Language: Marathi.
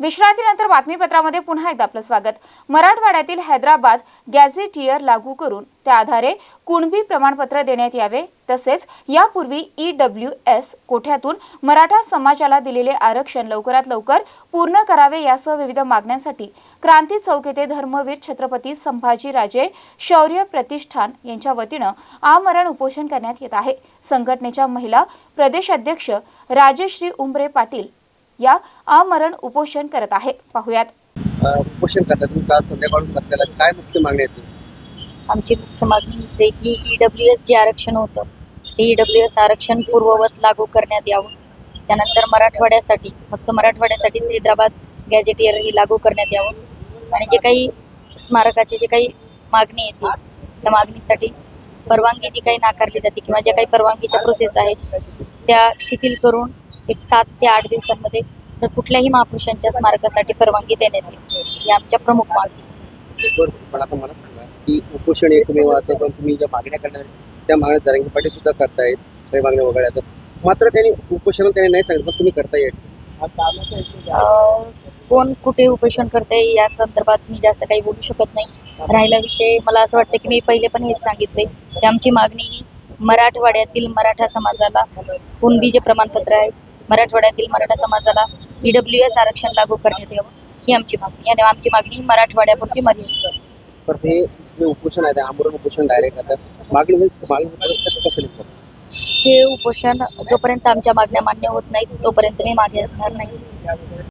विश्रांतीनंतर बातमीपत्रामध्ये पुन्हा एकदा आपलं स्वागत. मराठवाड्यातील हैदराबाद गॅझेटियर लागू करून त्या आधारे कुणबी प्रमाणपत्र देण्यात यावे. तसेच यापूर्वी ई डब्ल्यू एस कोठ्यातून मराठा समाजाला दिलेले आरक्षण लवकरात लवकर पूर्ण करावे यासह विविध मागण्यांसाठी क्रांती चौक येथे धर्मवीर छत्रपती संभाजीराजे शौर्य प्रतिष्ठान यांच्या वतीनं आमरण उपोषण करण्यात येत आहे. संघटनेच्या महिला प्रदेश अध्यक्ष राजश्री उंबरे पाटील या आमरण उपोषण करत आहे. पाहुयात. उपोषण करतात. तुम्ही काल संध्याकाळून बसलेला काय मुख्य मागणी आहे? आमची मुख्य मागणी हीच आहे की ई डब्ल्यू एस जे आरक्षण होतं ते ई डब्ल्यू एस आरक्षण पूर्ववत लागू करण्यात यावं. त्यानंतर मराठवाड्यासाठी फक्त मराठवाड्यासाठीच हैदराबाद गॅजेटियर ही लागू करण्यात यावं. आणि जे काही स्मारकाचे जे काही मागणी येते त्या मागणीसाठी परवानगी जी काही नाकारली जाते किंवा ज्या काही परवानगीच्या प्रोसेस आहेत त्या शिथिल करून एक सात ते आठ दिवसांमध्ये तर कुठल्याही महापुरुषांच्या स्मारकासाठी परवानगी देण्यात येईल ही आमच्या प्रमुख मागणी बरं पण आता मला सांगा की उपोषण एकमेव असं तुम्ही ज्या मागण्या करणार त्या मागण्या जरांगी पाटील सुद्धा करतायत काही मागण्या वगळ्या तर. मात्र त्यांनी उपोषण त्यांनी नाही सांगितलं पण तुम्ही करताय अं, कोण कुठे उपोषण करते या संदर्भात मी जास्त काही बोलू शकत नाही. राहिला विषय मला असं वाटतं की मी पहिले पण हेच सांगितले की आमची मागणी ही मराठवाड्यातील मराठा समाजाला कुणबी जे प्रमाणपत्र आहे मराठवाड्यातील मराठा समाजाला ई डब्ल्यू एस आरक्षण लागू करण्यात यावं ही आमची मागणी आणि आमची मागणी मराठवाड्यापुरती मर्यादित आहे. तर हे जे उपोषण आहे ते आमरण उपोषण डायरेक्ट आता मागणी मागणी कसं हे उपोषण जोपर्यंत आमच्या मागण्या मान्य होत नाहीत तोपर्यंत मी मागे हटणार नाही.